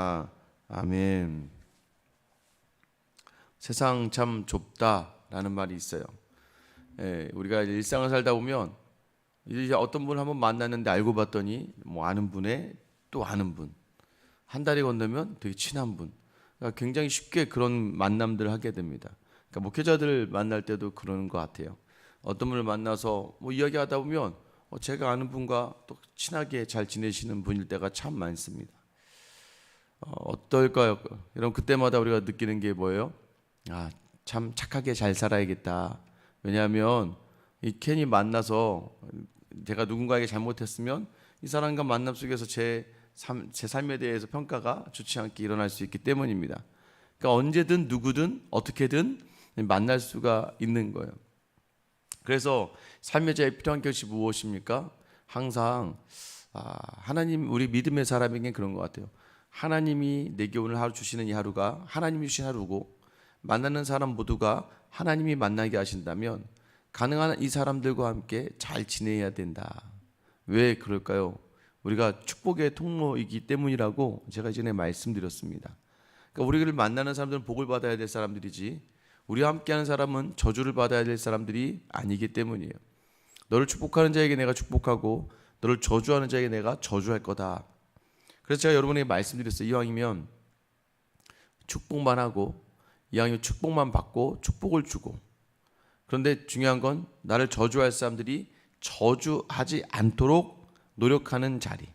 아, 아멘. 세상 참 좁다라는 말이 있어요. 예, 우리가 일상을 살다 보면 이제 어떤 분을 한번 만났는데 알고 봤더니 뭐 아는 분의 또 아는 분, 한 달이 건너면 되게 친한 분. 그러니까 굉장히 쉽게 그런 만남들을 하게 됩니다. 그러니까 목회자들 만날 때도 그러는 것 같아요. 어떤 분을 만나서 뭐 이야기하다 보면 어, 제가 아는 분과 또 친하게 잘 지내시는 분일 때가 참 많습니다. 어, 어떨까요? 여러분 그때마다 우리가 느끼는 게 뭐예요? 아, 참 착하게 잘 살아야겠다. 왜냐하면 이 켄이 만나서 제가 누군가에게 잘못했으면 이 사람과 만남 속에서 제, 삶, 제 삶에 대해서 평가가 좋지 않게 일어날 수 있기 때문입니다. 그러니까 언제든 누구든 어떻게든 만날 수가 있는 거예요. 그래서 삶의 자에 필요한 것이 무엇입니까? 항상 아, 하나님 우리 믿음의 사람에게 그런 것 같아요. 하나님이 내게 오늘 하루 주시는 이 하루가 하나님이 주신 하루고 만나는 사람 모두가 하나님이 만나게 하신다면 가능한 이 사람들과 함께 잘 지내야 된다. 왜 그럴까요? 우리가 축복의 통로이기 때문이라고 제가 이전에 말씀드렸습니다. 그러니까 우리를 만나는 사람들은 복을 받아야 될 사람들이지 우리와 함께하는 사람은 저주를 받아야 될 사람들이 아니기 때문이에요. 너를 축복하는 자에게 내가 축복하고 너를 저주하는 자에게 내가 저주할 거다. 그래서 제가 여러분에게 말씀드렸어요. 이왕이면 축복만 하고 이왕이면 축복만 받고 축복을 주고 그런데 중요한 건 나를 저주할 사람들이 저주하지 않도록 노력하는 자리.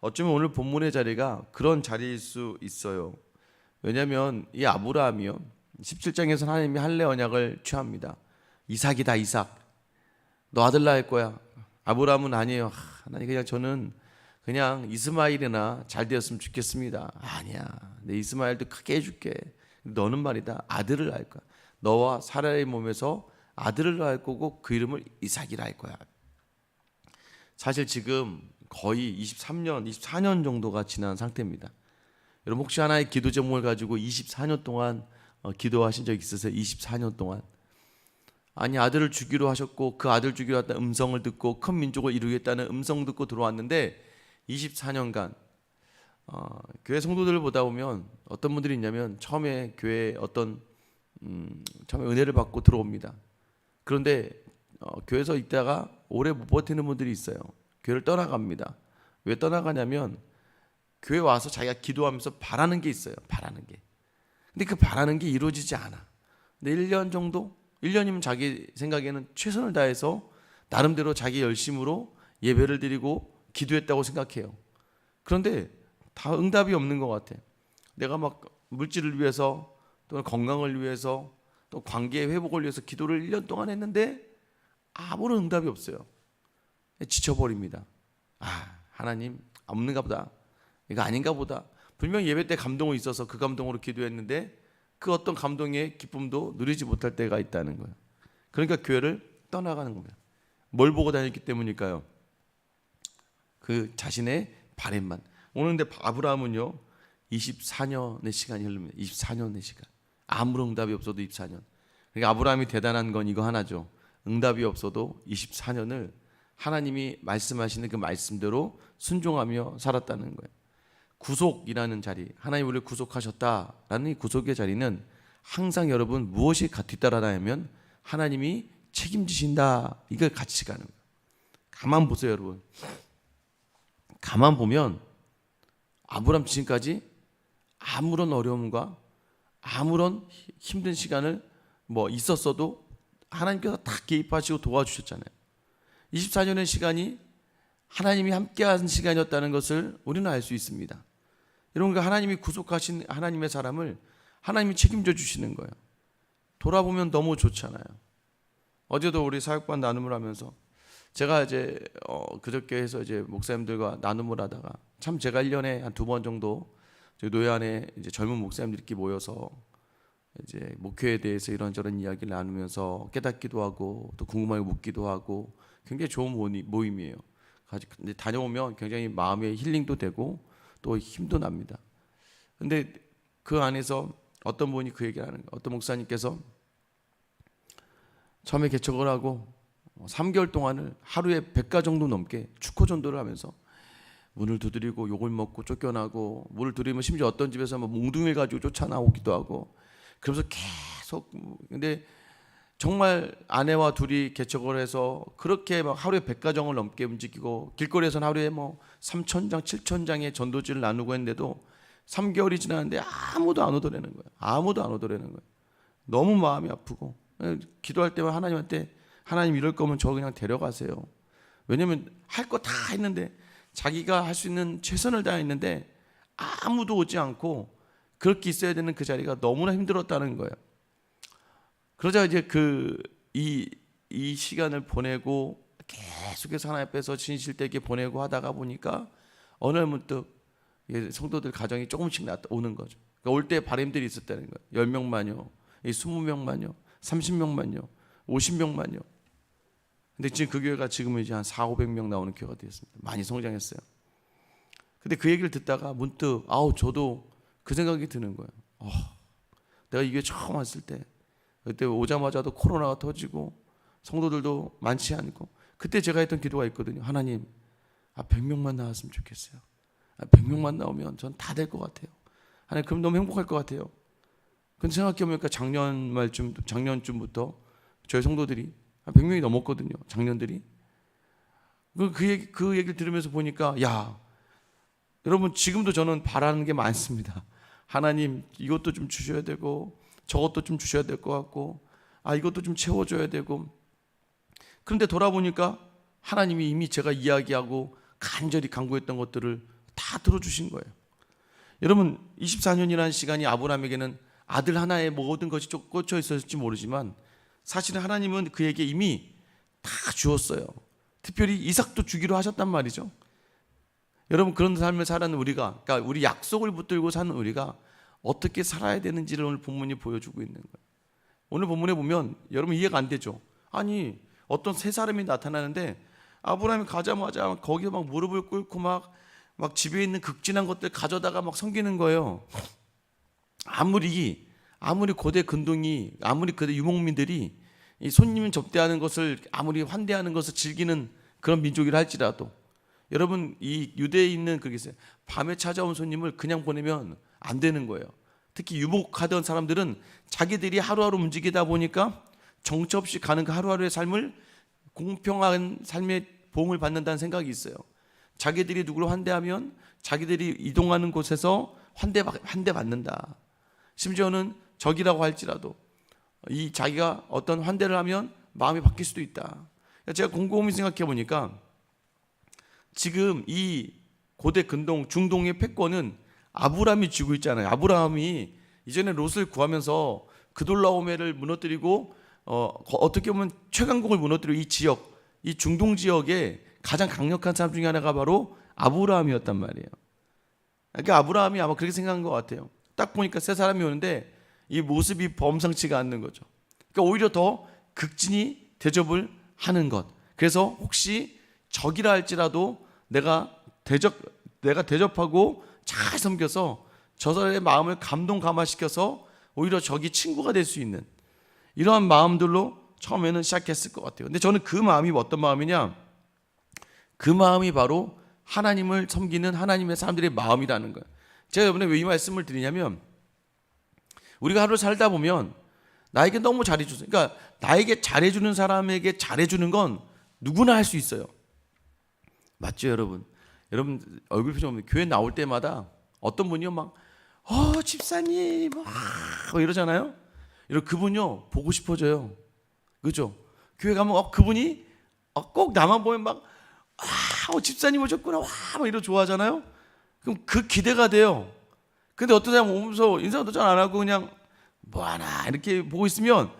어쩌면 오늘 본문의 자리가 그런 자리일 수 있어요. 왜냐하면 이 아브라함이요. 17장에서 하나님이 할례 언약을 취합니다. 이삭이다 이삭. 너 아들 낳을 거야. 아브라함은 아니에요. 하나님 그냥 저는 그냥 이스마일이나 잘 되었으면 좋겠습니다. 아니야. 내 이스마일도 크게 해줄게. 너는 말이다. 아들을 낳을 거야. 너와 사라의 몸에서 아들을 낳을 거고 그 이름을 이삭이라 할 거야. 사실 지금 거의 23년, 24년 정도가 지난 상태입니다. 여러분 혹시 하나의 기도 제목을 가지고 24년 동안 어, 기도하신 적 있으세요? 24년 동안 아니 아들을 주기로 하셨고 그 아들 주기로 했다는 음성을 듣고 큰 민족을 이루겠다는 음성 듣고 들어왔는데 24년간 어, 교회 성도들을 보다 보면 어떤 분들이 있냐면 처음에 교회 어떤 음, 처음에 은혜를 받고 들어옵니다. 그런데 어, 교회에서 있다가 오래 못 버티는 분들이 있어요. 교회를 떠나갑니다. 왜 떠나가냐면 교회 와서 자기가 기도하면서 바라는 게 있어요. 바라는 게. 근데 그 바라는 게 이루어지지 않아. 근데 1년 정도? 1년이면 자기 생각에는 최선을 다해서 나름대로 자기 열심으로 예배를 드리고 기도했다고 생각해요. 그런데 다 응답이 없는 것 같아. 내가 막 물질을 위해서 또 건강을 위해서 또 관계의 회복을 위해서 기도를 1년 동안 했는데 아무런 응답이 없어요. 지쳐버립니다. 아, 하나님 없는가 보다. 이거 아닌가 보다. 분명 예배 때 감동이 있어서 그 감동으로 기도했는데 그 어떤 감동의 기쁨도 누리지 못할 때가 있다는 거예요. 그러니까 교회를 떠나가는 겁니다. 뭘 보고 다녔기 때문일까요? 그 자신의 바램만. 오늘 근데 아브라함은요. 24년의 시간이 흐릅니다. 24년의 시간. 아무런 응답이 없어도 24년. 그러니까 아브라함이 대단한 건 이거 하나죠. 응답이 없어도 24년을 하나님이 말씀하시는 그 말씀대로 순종하며 살았다는 거예요. 구속이라는 자리, 하나님 우리를 구속하셨다라는 이 구속의 자리는 항상 여러분 무엇이 뒤따라다니면 하나님이 책임지신다 이걸 같이 가는 거예요. 가만 보세요, 여러분. 가만 보면 아브람 지금까지 아무런 어려움과 아무런 힘든 시간을 뭐 있었어도 하나님께서 다 개입하시고 도와주셨잖아요. 24년의 시간이 하나님이 함께한 시간이었다는 것을 우리는 알 수 있습니다. 여러분, 하나님이 구속하신 하나님의 사람을 하나님이 책임져 주시는 거예요. 돌아보면 너무 좋잖아요. 어제도 우리 사역반 나눔을 하면서 제가 이제 어, 그저께 해서 이제 목사님들과 나눔을 하다가 참 제가 1년에 한 두 번 정도 노예 안에 이제 젊은 목사님들끼리 모여서 이제 목회에 대해서 이런저런 이야기를 나누면서 깨닫기도 하고 또 궁금하게 묻기도 하고 굉장히 좋은 모임이에요. 근데 다녀오면 굉장히 마음의 힐링도 되고 또 힘도 납니다. 근데 그 안에서 어떤 분이 그 얘기를 하는 거예요. 어떤 목사님께서 처음에 개척을 하고 3개월 동안을 하루에 100가 정도 넘게 축구 전도를 하면서 문을 두드리고 욕을 먹고 쫓겨나고 문을 두드리면 심지어 어떤 집에서 뭐 몽둥이를 가지고 쫓아나오기도 하고 그러면서 계속 근데 정말 아내와 둘이 개척을 해서 그렇게 막 하루에 100가정을 넘게 움직이고 길거리에서는 하루에 뭐 3천 장, 7천 장의 전도지를 나누고 했는데도 3개월이 지났는데 아무도 안 오더라는 거예요. 아무도 안 오더라는 거예요. 너무 마음이 아프고 예, 기도할 때만 하나님한테 하나님 이럴 거면 저 그냥 데려가세요. 왜냐면 할 거 다 했는데 자기가 할 수 있는 최선을 다했는데 아무도 오지 않고 그렇게 있어야 되는 그 자리가 너무나 힘들었다는 거예요. 그러자 이제 그 이 이 시간을 보내고 계속해서 하나님 앞에서 진실되게 보내고 하다가 보니까 어느 날 문득 성도들 가정이 조금씩 나 오는 거죠. 그러니까 올 때 바람들이 있었다는 거예요. 10명만요. 20명만요. 30명만요. 50명만요. 근데 지금 그 교회가 지금은 이제 한 4, 500명 나오는 교회가 되었습니다. 많이 성장했어요. 근데 그 얘기를 듣다가 문득 아우 저도 그 생각이 드는 거예요. 어, 내가 이 교회 처음 왔을 때 그때 오자마자도 코로나가 터지고 성도들도 많지 않고 그때 제가 했던 기도가 있거든요. 하나님, 아 100명만 나왔으면 좋겠어요. 아, 100명만 나오면 전 다 될 것 같아요. 하나님 그럼 너무 행복할 것 같아요. 근데 생각해 보니까 작년 말쯤 작년쯤부터 저희 성도들이 한 100명이 넘었거든요. 작년들이. 그, 그, 얘기, 그 얘기를 들으면서 보니까 야 여러분 지금도 저는 바라는 게 많습니다. 하나님 이것도 좀 주셔야 되고 저것도 좀 주셔야 될 것 같고 아 이것도 좀 채워줘야 되고 그런데 돌아보니까 하나님이 이미 제가 이야기하고 간절히 간구했던 것들을 다 들어주신 거예요. 여러분 24년이라는 시간이 아브라함에게는 아들 하나에 모든 것이 좀 꽂혀 있었을지 모르지만 사실은 하나님은 그에게 이미 다 주었어요. 특별히 이삭도 주기로 하셨단 말이죠. 여러분 그런 삶을 살아는 우리가 그러니까 우리 약속을 붙들고 사는 우리가 어떻게 살아야 되는지를 오늘 본문이 보여주고 있는 거예요. 오늘 본문에 보면 여러분 이해가 안 되죠. 아니 어떤 세 사람이 나타나는데 아브라함이 가자마자 거기에 막 무릎을 꿇고 막, 막 집에 있는 극진한 것들 가져다가 막 섬기는 거예요. 아무리 아무리 고대 근동이 아무리 고대 유목민들이 이 손님 접대하는 것을 아무리 환대하는 것을 즐기는 그런 민족이라 할지라도 여러분 이 유대에 있는 그게. 밤에 찾아온 손님을 그냥 보내면 안 되는 거예요. 특히 유목하던 사람들은 자기들이 하루하루 움직이다 보니까 정처 없이 가는 그 하루하루의 삶을 공평한 삶의 보응을 받는다는 생각이 있어요. 자기들이 누구를 환대하면 자기들이 이동하는 곳에서 환대 환대 받는다. 심지어는 적이라고 할지라도 이 자기가 어떤 환대를 하면 마음이 바뀔 수도 있다. 제가 곰곰이 생각해 보니까 지금 이 고대 근동 중동의 패권은 아브라함이 쥐고 있잖아요. 아브라함이 이전에 롯을 구하면서 그돌라오메를 무너뜨리고 어, 어떻게 보면 최강국을 무너뜨리고 이 지역, 이 중동 지역에 가장 강력한 사람 중에 하나가 바로 아브라함이었단 말이에요. 그러니까 아브라함이 아마 그렇게 생각한 것 같아요. 딱 보니까 세 사람이 오는데 이 모습이 범상치가 않는 거죠. 그러니까 오히려 더 극진히 대접을 하는 것. 그래서 혹시 적이라 할지라도 내가 대접 내가 대접하고 잘 섬겨서 저 사람의 마음을 감동 감화시켜서 오히려 적이 친구가 될 수 있는 이러한 마음들로 처음에는 시작했을 것 같아요. 근데 저는 그 마음이 어떤 마음이냐? 그 마음이 바로 하나님을 섬기는 하나님의 사람들의 마음이라는 거예요. 제가 이번에 왜 이 말씀을 드리냐면 우리가 하루 살다 보면 나에게 너무 잘해주세요. 그러니까 나에게 잘해주는 사람에게 잘해주는 건 누구나 할 수 있어요. 맞죠, 여러분? 여러분 얼굴 표정 보면 교회 나올 때마다 어떤 분이요 막 어, 집사님 막 이러잖아요. 이런 그분요 보고 싶어져요. 그죠? 교회 가면 어, 그분이 어, 꼭 나만 보면 막 아, 어, 집사님 오셨구나. 와, 막 이러 좋아하잖아요. 그럼 그 기대가 돼요. 근데 어떤 사람 오면서 인사도 잘 안 하고 그냥 뭐 하나 이렇게 보고 있으면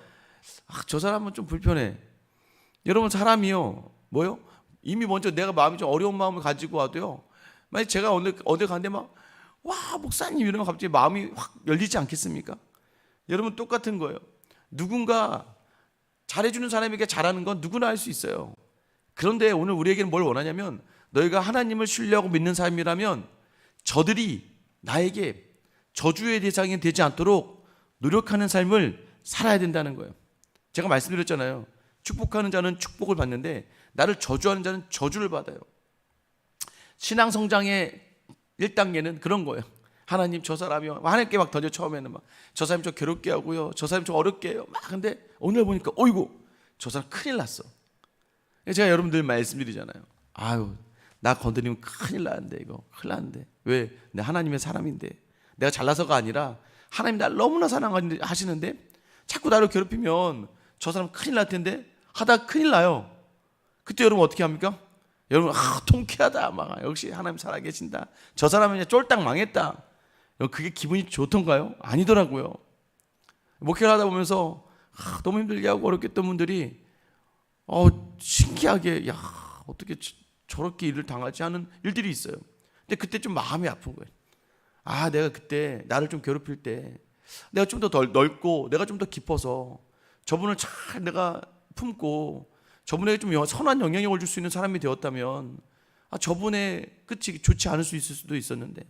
아, 저 사람은 좀 불편해. 여러분 사람이요. 뭐요? 이미 먼저 내가 마음이 좀 어려운 마음을 가지고 와도요. 만약 제가 어디 어디 가는데 막 와 목사님 이러면 갑자기 마음이 확 열리지 않겠습니까? 여러분 똑같은 거예요. 누군가 잘해주는 사람에게 잘하는 건 누구나 할 수 있어요. 그런데 오늘 우리에게는 뭘 원하냐면 너희가 하나님을 신뢰하고 믿는 사람이라면 저들이 나에게 저주의 대상이 되지 않도록 노력하는 삶을 살아야 된다는 거예요. 제가 말씀드렸잖아요. 축복하는 자는 축복을 받는데 나를 저주하는 자는 저주를 받아요. 신앙 성장의 1단계는 그런 거예요. 하나님 저 사람이 하나님께 막 던져 처음에는 막 저 사람 좀 괴롭게 하고요. 저 사람 좀 어렵게 해요. 막 근데 오늘 보니까 어이구 저 사람 큰일 났어. 제가 여러분들 말씀드리잖아요. 아유 나 건드리면 큰일 나는데 이거 큰일 나는데 왜? 내 하나님의 사람인데 내가 잘나서가 아니라 하나님 날 너무나 사랑하시는데 자꾸 나를 괴롭히면 저 사람 큰일 날 텐데 하다 큰일 나요. 그때 여러분 어떻게 합니까? 여러분 아 통쾌하다 막 역시 하나님 살아계신다. 저 사람은 이제 쫄딱 망했다. 그게 기분이 좋던가요? 아니더라고요. 목회를 하다 보면서 아, 너무 힘들게 하고 어렵게 했던 분들이 어 신기하게 야 어떻게 저- 저렇게 일을 당하지 하는 일들이 있어요. 근데 그때 좀 마음이 아픈 거예요. 아 내가 그때 나를 좀 괴롭힐 때 내가 좀 더 넓고 내가 좀 더 깊어서 저분을 잘 내가 품고 저분에게 좀 영- 선한 영향력을 줄 수 있는 사람이 되었다면 아, 저분의 끝이 좋지 않을 수 있을 수도 있었는데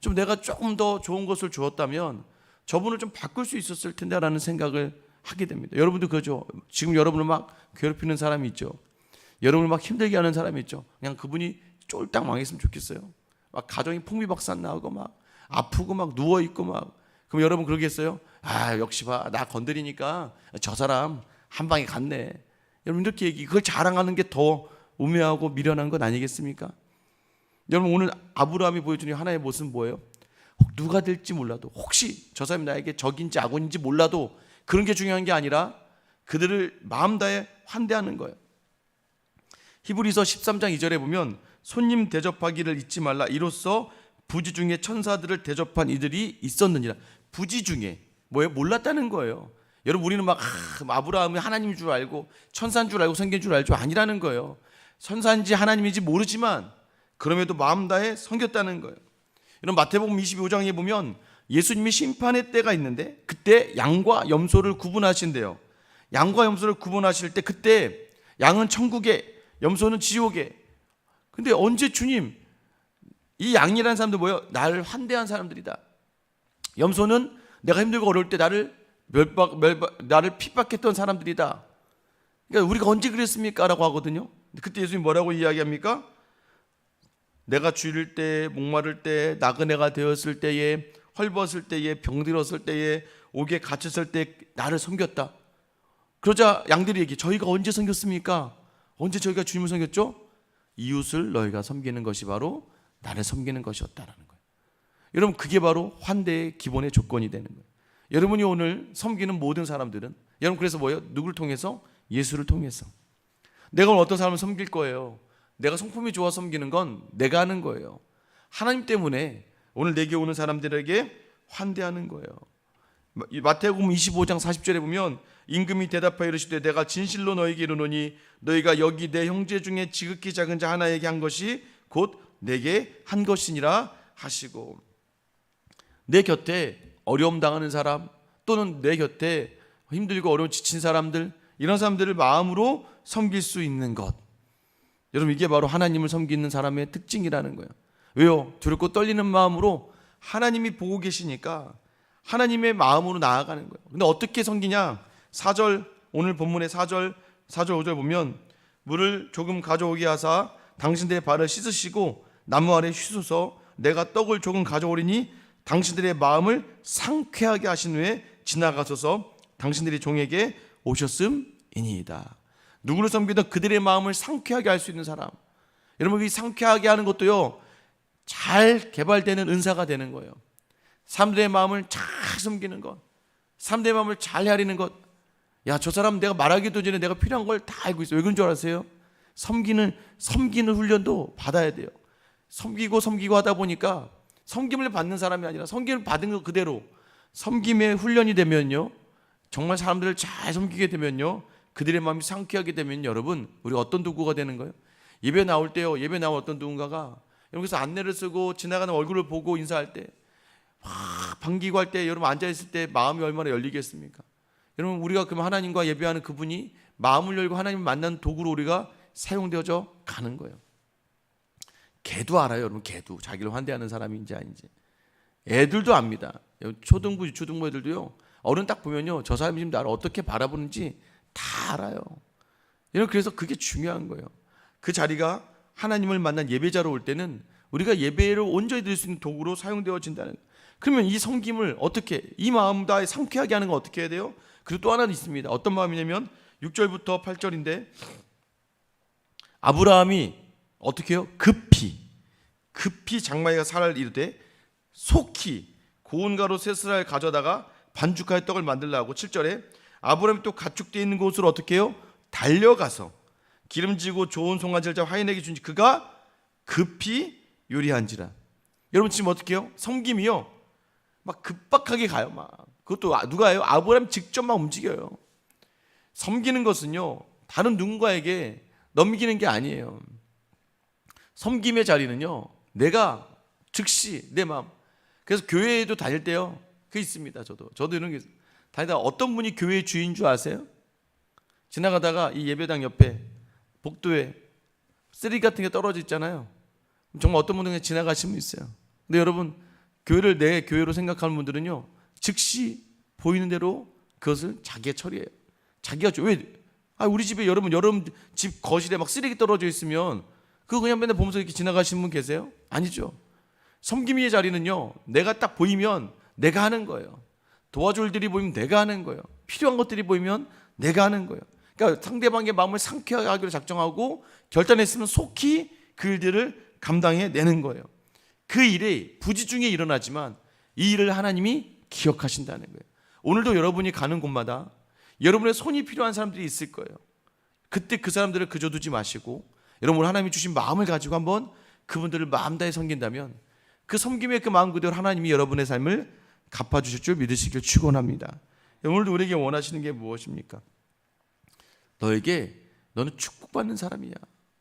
좀 내가 조금 더 좋은 것을 주었다면 저분을 좀 바꿀 수 있었을 텐데라는 생각을 하게 됩니다. 여러분도 그죠? 지금 여러분을 막 괴롭히는 사람이 있죠. 여러분을 막 힘들게 하는 사람이 있죠. 그냥 그분이 쫄딱 망했으면 좋겠어요. 막 가정이 풍비박산 나고 막 아프고 막 누워 있고 막 그럼 여러분 그러겠어요? 아 역시 봐 나 건드리니까 저 사람 한 방에 갔네. 여러분 이렇게 얘기 그걸 자랑하는 게 더 우매하고 미련한 건 아니겠습니까? 여러분 오늘 아브라함이 보여주는 하나의 모습은 뭐예요? 혹 누가 될지 몰라도 혹시 저 사람이 나에게 적인지 악원인지 몰라도 그런 게 중요한 게 아니라 그들을 마음 다해 환대하는 거예요. 히브리서 13장 2절에 보면 손님 대접하기를 잊지 말라 이로써 부지 중에 천사들을 대접한 이들이 있었느니라. 부지 중에 뭐예요? 몰랐다는 거예요. 여러분 우리는 막 아, 아브라함이 하나님인 줄 알고 천사인 줄 알고 생긴 줄 알죠 아니라는 거예요. 천사인지 하나님인지 모르지만 그럼에도 마음 다해 섬겼다는 거예요. 이런 마태복음 25장에 보면 예수님이 심판의 때가 있는데 그때 양과 염소를 구분하신대요. 양과 염소를 구분하실 때 그때 양은 천국에 염소는 지옥에. 근데 언제 주님 이 양이라는 사람들 뭐예요? 나를 환대한 사람들이다. 염소는 내가 힘들고 어려울 때 나를 멸박, 멸박 나를 핍박했던 사람들이다. 그러니까 우리가 언제 그랬습니까?라고 하거든요. 그때 예수님 뭐라고 이야기합니까? 내가 줄일 때, 목마를 때, 나그네가 되었을 때에, 헐벗을 때에, 병들었을 때에, 옥에 갇혔을 때 나를 섬겼다. 그러자 양들이 얘기, 저희가 언제 섬겼습니까? 언제 저희가 주님을 섬겼죠? 이웃을 너희가 섬기는 것이 바로 나를 섬기는 것이었다라는 거예요. 여러분 그게 바로 환대의 기본의 조건이 되는 거예요. 여러분이 오늘 섬기는 모든 사람들은 여러분 그래서 뭐예요? 누구를 통해서? 예수를 통해서. 내가 오늘 어떤 사람을 섬길 거예요. 내가 성품이 좋아 섬기는 건 내가 하는 거예요. 하나님 때문에 오늘 내게 오는 사람들에게 환대하는 거예요. 이 마태복음 25장 40절에 보면 임금이 대답하여 이르시되 내가 진실로 너에게 이르노니 너희가 여기 내 형제 중에 지극히 작은 자 하나에게 한 것이 곧 내게 한 것이니라 하시고 내 곁에 어려움 당하는 사람 또는 내 곁에 힘들고 어려운 지친 사람들 이런 사람들을 마음으로 섬길 수 있는 것 여러분 이게 바로 하나님을 섬기는 사람의 특징이라는 거예요. 왜요? 두렵고 떨리는 마음으로 하나님이 보고 계시니까 하나님의 마음으로 나아가는 거예요. 근데 어떻게 섬기냐? 4절 오늘 본문의 4절 4절 5절 보면 물을 조금 가져오게 하사 당신들의 발을 씻으시고 나무 아래 쉬소서 내가 떡을 조금 가져오리니 당신들의 마음을 상쾌하게 하신 후에 지나가소서 당신들이 종에게 오셨음이니이다. 누구를 섬기든 그들의 마음을 상쾌하게 할 수 있는 사람. 여러분 이 상쾌하게 하는 것도요. 잘 개발되는 은사가 되는 거예요. 사람들의 마음을 잘 섬기는 것. 사람들의 마음을 잘 헤아리는 것. 야, 저 사람 내가 말하기도 전에 내가 필요한 걸 다 알고 있어. 왜 그런 줄 아세요? 섬기는 섬기는 훈련도 받아야 돼요. 섬기고 섬기고 하다 보니까 섬김을 받는 사람이 아니라 섬김을 받은 것 그대로 섬김의 훈련이 되면요. 정말 사람들을 잘 섬기게 되면요. 그들의 마음이 상쾌하게 되면 여러분 우리 어떤 도구가 되는 거예요? 예배 나올 때요. 예배 나온 어떤 누군가가 여기서 안내를 쓰고 지나가는 얼굴을 보고 인사할 때 막 반기고 할 때 여러분 앉아 있을 때 마음이 얼마나 열리겠습니까? 여러분 우리가 그럼 하나님과 예배하는 그분이 마음을 열고 하나님을 만나는 도구로 우리가 사용되어져 가는 거예요. 개도 알아요, 여러분. 개도 자기를 환대하는 사람인지 아닌지. 애들도 압니다. 초등부, 유초등부 애들도요. 어른 딱 보면요, 저 사람이 지금 나를 어떻게 바라보는지 다 알아요. 여러분 그래서 그게 중요한 거예요. 그 자리가 하나님을 만난 예배자로 올 때는 우리가 예배를 온전히 드릴 수 있는 도구로 사용되어진다는. 그러면 이 섬김을 어떻게 이 마음 다해 상쾌하게 하는 건 어떻게 해야 돼요? 그리고 또 하나는 있습니다. 어떤 마음이냐면 6절부터 8절인데 아브라함이 어떻게 해요? 급히 급히 장마이가 살을 이르되 속히 고운 가루 세스를 가져다가 반죽하여 떡을 만들라고 7절에 아브라함이 또 가축되어 있는 곳으로 어떻게 해요? 달려가서 기름지고 좋은 송아지를 잡아 하인에게 준지 그가 급히 요리한지라 여러분 지금 어떻게 해요? 섬김이요 막 급박하게 가요 막 그것도 아- 누가 해요? 아브라함 직접 막 움직여요 섬기는 것은요 다른 누군가에게 넘기는 게 아니에요 섬김의 자리는요 내가 즉시 내 마음 그래서 교회에도 다닐 때요 그 있습니다 저도 저도 이런 게. 다니다 어떤 분이 교회 주인 줄 아세요? 지나가다가 이 예배당 옆에 복도에 쓰레기 같은 게 떨어져 있잖아요 정말 어떤 분은 그냥 지나가시는 분 있어요 근데 여러분 교회를 내 교회로 생각하는 분들은요 즉시 보이는 대로 그것을 자기가 처리해요 자기가 줘- 왜 아, 우리 집에 여러분 여러분 집 거실에 막 쓰레기 떨어져 있으면 그거 그냥 맨날 보면서 이렇게 지나가시는 분 계세요? 아니죠. 섬김의 자리는요. 내가 딱 보이면 내가 하는 거예요. 도와줄 일이 보이면 내가 하는 거예요. 필요한 것들이 보이면 내가 하는 거예요. 그러니까 상대방의 마음을 상쾌하게 하기로 작정하고 결단했으면 속히 그 일들을 감당해 내는 거예요. 그 일이 부지 중에 일어나지만 이 일을 하나님이 기억하신다는 거예요. 오늘도 여러분이 가는 곳마다 여러분의 손이 필요한 사람들이 있을 거예요. 그때 그 사람들을 그저 두지 마시고 여러분 하나님이 주신 마음을 가지고 한번 그분들을 마음 다해 섬긴다면 그 섬김의 그 마음 그대로 하나님이 여러분의 삶을 갚아 주실 줄 믿으시길 축원합니다. 오늘도 우리에게 원하시는 게 무엇입니까? 너에게 너는 축복받는 사람이야.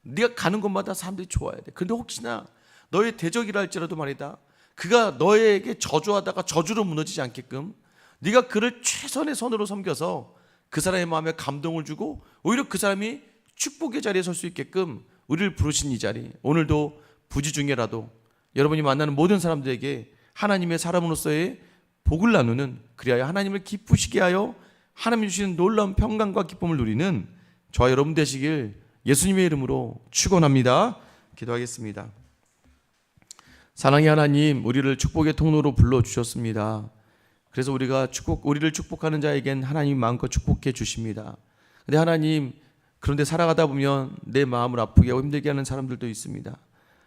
네가 가는 곳마다 사람들이 좋아야 돼. 근데 혹시나 너의 대적이라 할지라도 말이다. 그가 너에게 저주하다가 저주로 무너지지 않게끔 네가 그를 최선의 선으로 섬겨서 그 사람의 마음에 감동을 주고 오히려 그 사람이 축복의 자리에 설 수 있게끔 우리를 부르신 이 자리 오늘도 부지 중에라도 여러분이 만나는 모든 사람들에게 하나님의 사람으로서의 복을 나누는 그리하여 하나님을 기쁘시게 하여 하나님 주시는 놀라운 평강과 기쁨을 누리는 저와 여러분 되시길 예수님의 이름으로 축원합니다. 기도하겠습니다. 사랑의 하나님, 우리를 축복의 통로로 불러 주셨습니다. 그래서 우리가 축복 우리를 축복하는 자에겐 하나님 마음껏 축복해 주십니다. 근데 하나님 그런데 살아가다 보면 내 마음을 아프게 하고 힘들게 하는 사람들도 있습니다.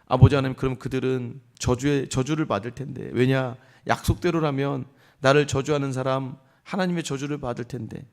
아버지 하나님 그럼 그들은 저주의 저주를 받을 텐데. 왜냐? 약속대로라면 나를 저주하는 사람 하나님의 저주를 받을 텐데.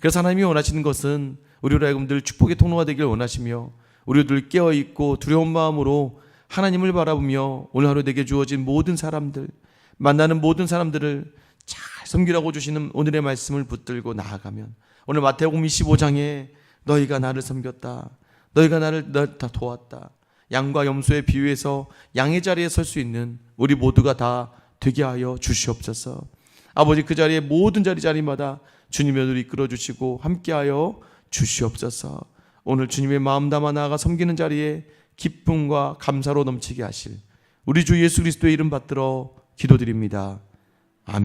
그래서 하나님이 원하시는 것은 우리로 하여금 늘 축복의 통로가 되길 원하시며 우리들 깨어 있고 두려운 마음으로 하나님을 바라보며 오늘 하루 내게 주어진 모든 사람들 만나는 모든 사람들을 잘 섬기라고 주시는 오늘의 말씀을 붙들고 나아가면 오늘 마태복음 25장에 너희가 나를 섬겼다. 너희가 나를 나- 다 도왔다. 양과 염소의 비유에서 양의 자리에 설 수 있는 우리 모두가 다 되게 하여 주시옵소서. 아버지 그 자리에 모든 자리 자리마다 주님의 눈을 이끌어 주시고 함께하여 주시옵소서. 오늘 주님의 마음 담아 나아가 섬기는 자리에 기쁨과 감사로 넘치게 하실 우리 주 예수 그리스도의 이름 받들어 기도드립니다.